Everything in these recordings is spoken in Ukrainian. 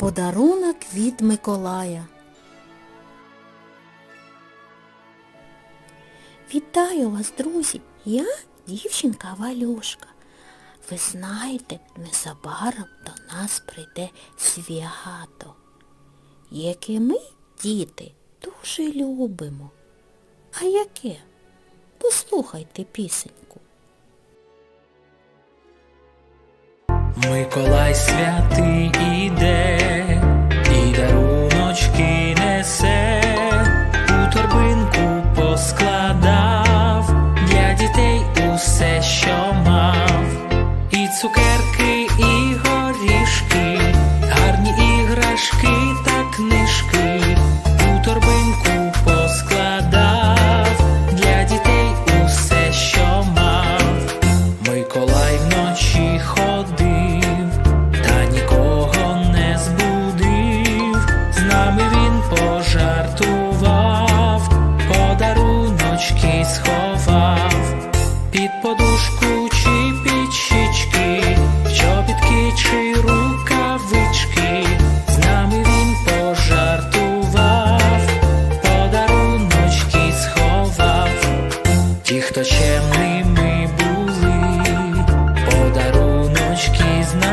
Подарунок від Миколая. Вітаю вас, друзі! Я дівчинка Валюшка. Ви знаєте, незабаром до нас прийде свято, яке ми, діти, дуже любимо. А яке? Послухайте пісеньку. Миколай святий іде, усе, що мав, і цукерки,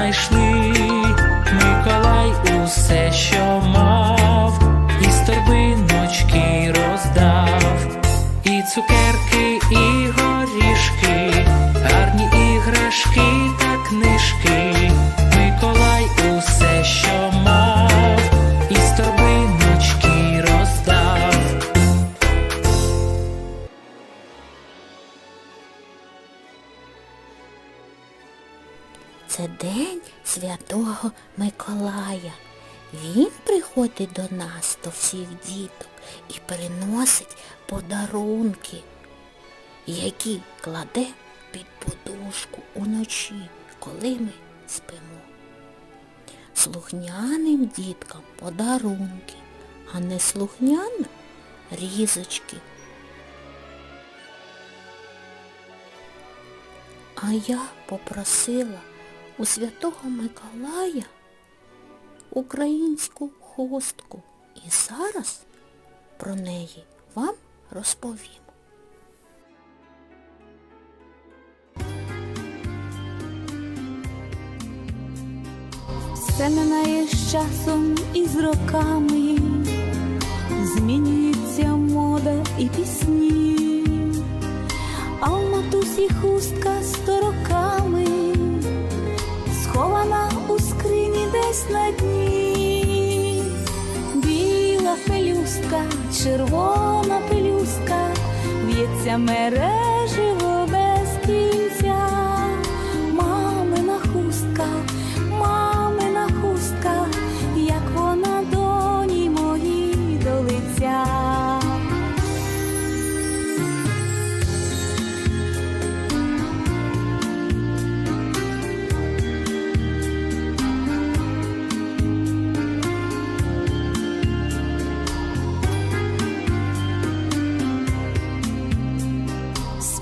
знайшли, святого Миколая. Він приходить до нас, до всіх діток, і приносить подарунки, які кладе під подушку уночі, коли ми спимо. Слухняним діткам подарунки, а не слухняним різочки. А я попросила у святого Миколая українську хустку. І зараз про неї вам розповім. Все минає з часом і з роками, змінюється мода і пісні, а в матусі хустка сто роками, десь на дні, біла пелюстка, червона пелюстка, в'ється мереживо без кінця,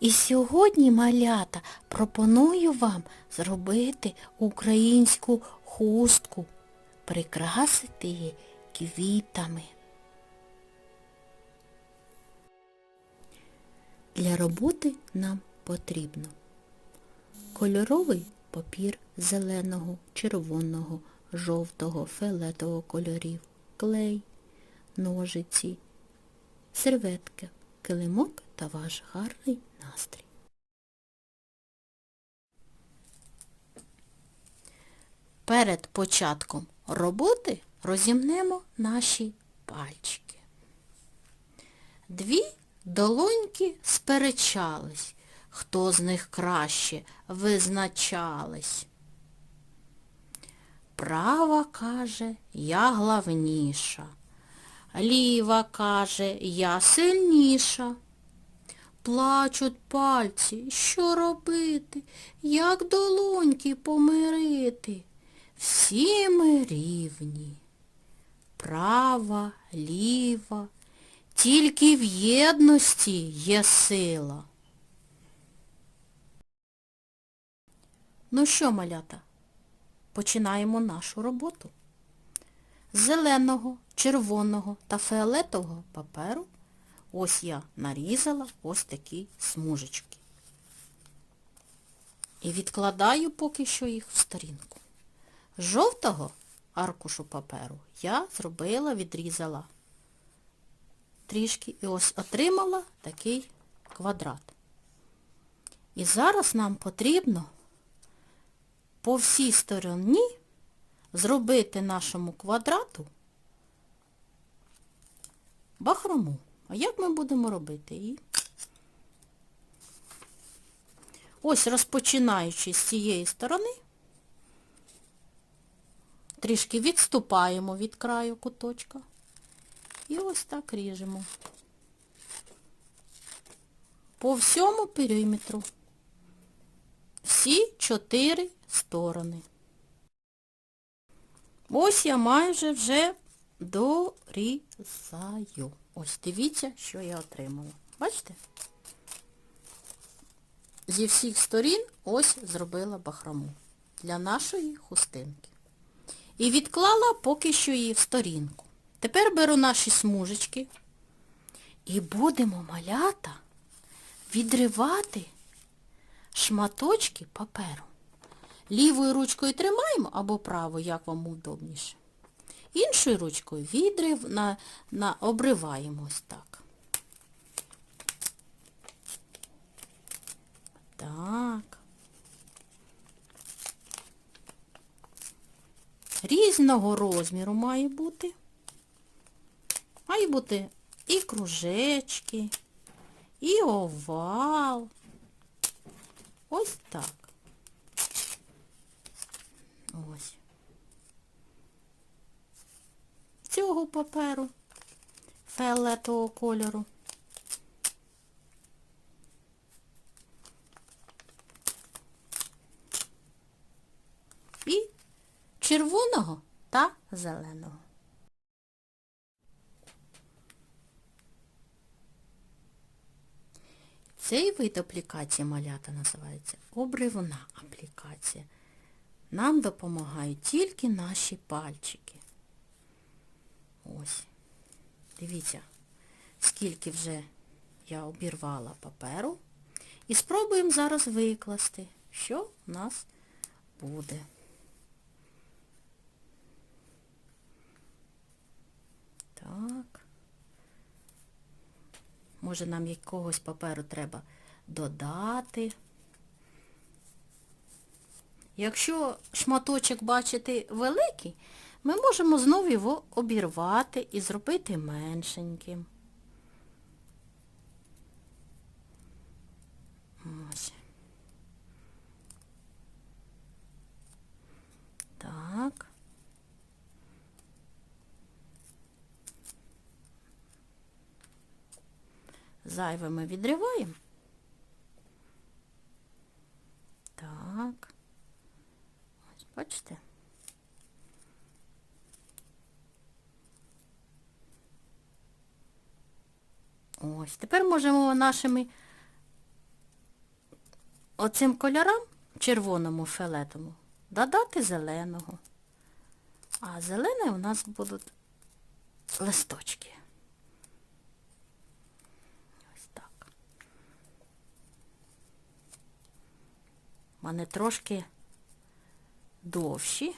І сьогодні, малята, пропоную вам зробити українську хустку, прикрасити її квітами. Для роботи нам потрібно кольоровий папір зеленого, червоного, жовтого, фіолетового кольорів, клей, ножиці, серветка, килимок та ваш гарний настрій. Перед початком роботи розімнемо наші пальчики. Дві долоньки сперечались, хто з них краще визначались. Права каже, я главніша, ліва каже, я сильніша. Плачуть пальці, що робити, як долоньки помирити. Всі ми рівні. Права, ліва, тільки в єдності є сила. Ну що, малята, починаємо нашу роботу. З зеленого, червоного та фіолетового паперу ось я нарізала ось такі смужечки. І відкладаю поки що їх в сторінку. З жовтого аркушу паперу я зробила, відрізала трішки і ось отримала такий квадрат. І зараз нам потрібно по всій стороні зробити нашому квадрату бахрому. А як ми будемо робити її? Ось розпочинаючи з цієї сторони, трішки відступаємо від краю куточка і ось так ріжемо. По всьому периметру. Всі чотири сторони. Ось я майже вже дорізаю. Ось дивіться, що я отримала. Бачите? Зі всіх сторін ось зробила бахрому для нашої хустинки. І відклала поки що її в сторінку. Тепер беру наші смужечки і будемо малята відривати шматочки паперу. Лівою ручкою тримаємо або правою, як вам удобніше. Іншою ручкою відрив на, на обриваємо ось так. Так. Різного розміру має бути. Має бути і кружечки, і овал. Ось так. Ось. Цього паперу фіолетового кольору. І червоного та зеленого. Цей вид аплікації малята називається обривна аплікація. Нам допомагають тільки наші пальчики. Ось. Дивіться, скільки вже я обірвала паперу. І спробуємо зараз викласти, що в нас буде. Так. Може нам якогось паперу треба додати. Якщо шматочок, бачите, великий, ми можемо знову його обірвати і зробити меншеньким. Ось. Так. Зайве ми відриваємо. Так. Ось, бачите? Ось, тепер можемо нашими оцим кольорам, червоному фіолетовому, додати зеленого. А зелений у нас будуть листочки. Ось так. У мене трошки довші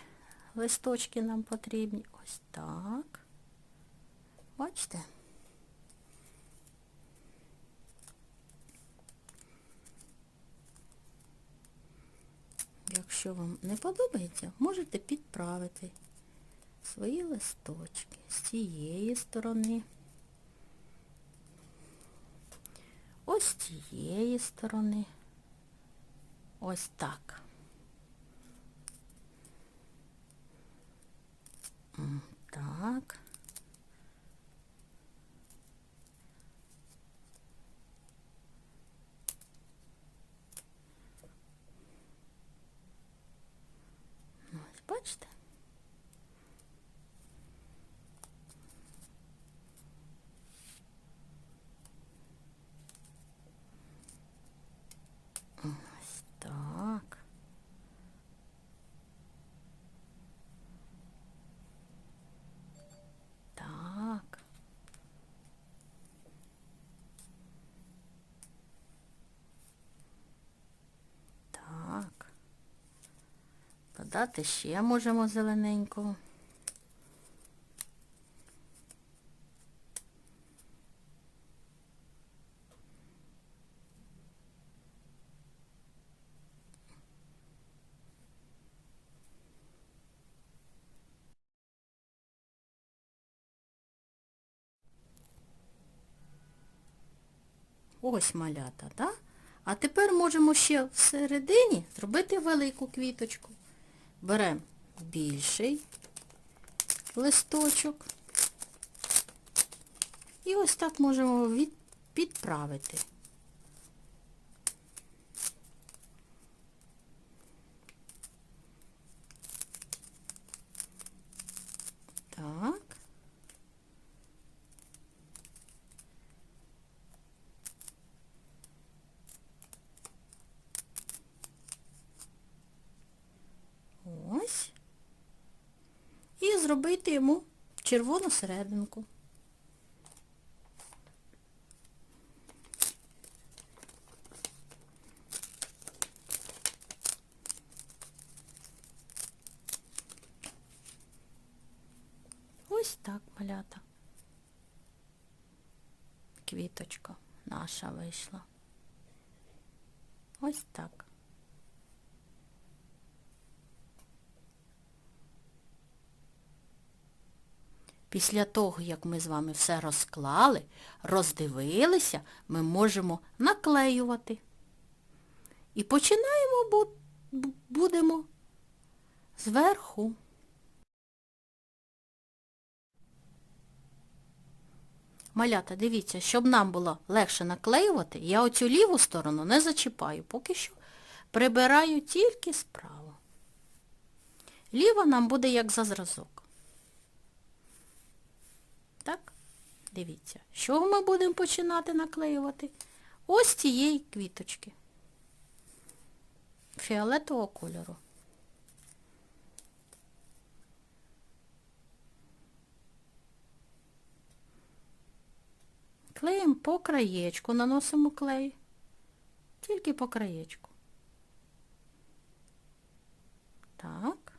листочки нам потрібні. Ось так. Бачите? Якщо вам не подобається, можете підправити свої листочки з цієї сторони. ось з цієї сторони. Ось так. Так. Ось, бачите? Ось так. Так. Так. Подати ще можемо зелененького. Ось малята, так? А тепер можемо ще всередині зробити велику квіточку. Беремо більший листочок. І ось так можемо від... підправити. Так. Ось. І зробити йому червону серединку. Ось так, малята. Квіточка наша вийшла. Ось так. Після того, як ми з вами все розклали, роздивилися, ми можемо наклеювати. І починаємо бу- бу- будемо зверху. Малята, дивіться, щоб нам було легше наклеювати, я оцю ліву сторону не зачіпаю, поки що прибираю тільки справа. Ліва нам буде як за зразок. Так? Дивіться, чого ми будемо починати наклеювати? Ось цієї квіточки. Фіолетового кольору. Клеїмо по краєчку, наносимо клей. Тільки по краєчку. Так.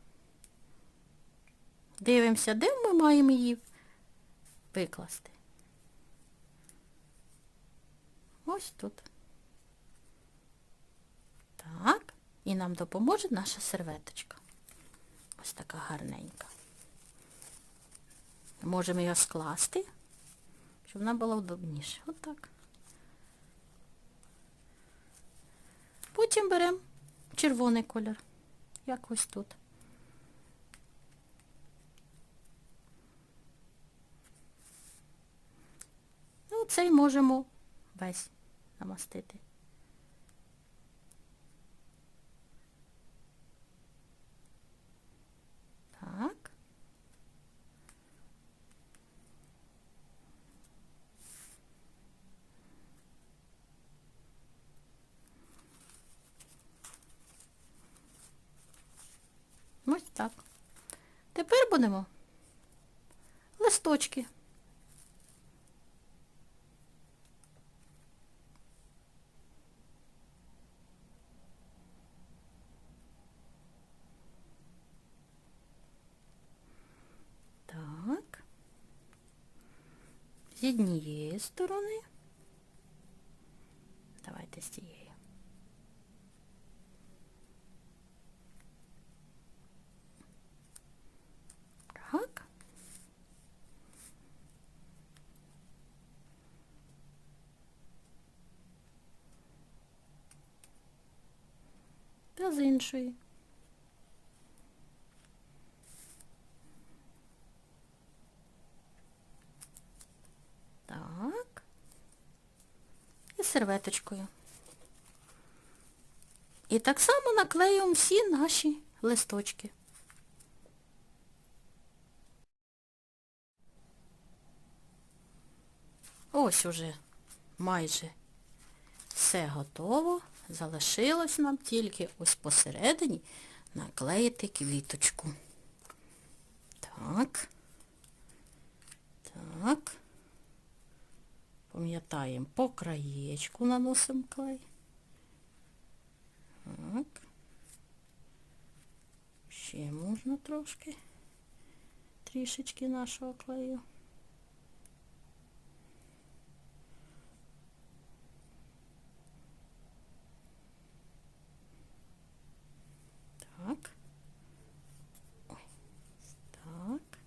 Дивимося, де ми маємо її викласти. Ось тут. Так. І нам допоможе наша серветочка. Ось така гарненька. Можемо її скласти, щоб нам було удобніше. Отак. Потім беремо червоний колір, як ось тут. Ну, цей можемо весь намастити. Так. Ось так. Тепер будемо листочки. сторони. Давайте з цієї. Так. Та з іншої. Серветочкою. І так само наклеюємо всі наші листочки. Ось уже майже все готово. Залишилось нам тільки ось посередині наклеїти квіточку. Так. Так. Пам'ятаємо, по краєчку наносимо клей. Так. Ще можна трошки трішечки нашого клею. Так. Ой. Так.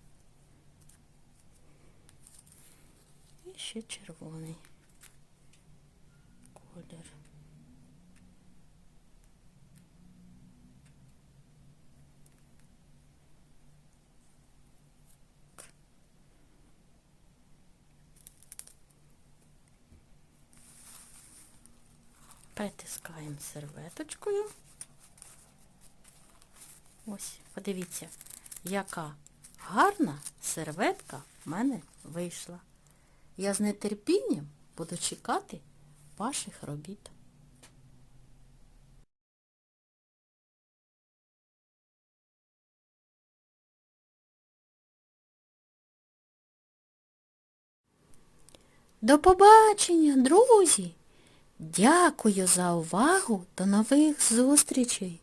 І ще червоний колір. Притискаємо серветочкою. Ось, подивіться, яка гарна серветка в мене вийшла. Я з нетерпінням буду чекати ваших робіт. До побачення, друзі! Дякую за увагу. До нових зустрічей!